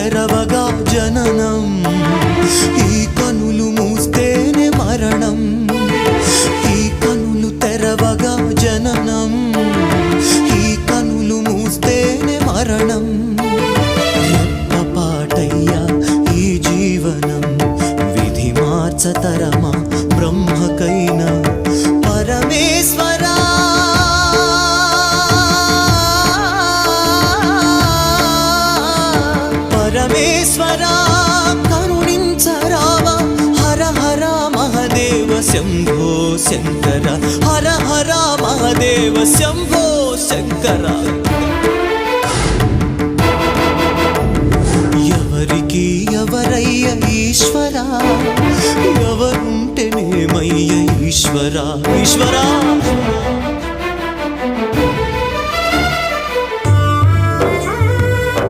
తెరవగా జననం. ఈ కనులు మూస్తేనే మరణం. ఈ కనులు తెరవగా జననం. ఈ కనులు మూస్తేనే మరణం. పాటయ్యా ఈ జీవనం. విధి మార్చతరమా బ్రహ్మకైనా పరమేశ్వరా కరుణించరావా హర హర మహదేవ శంభో శంకర హర హర మహదేవ శంభో శంకర. ఎవరికి ఎవరయ్య ఈశ్వరా? ఎవరుంటేనేమయ్య ఈశ్వరా? ఈశ్వరా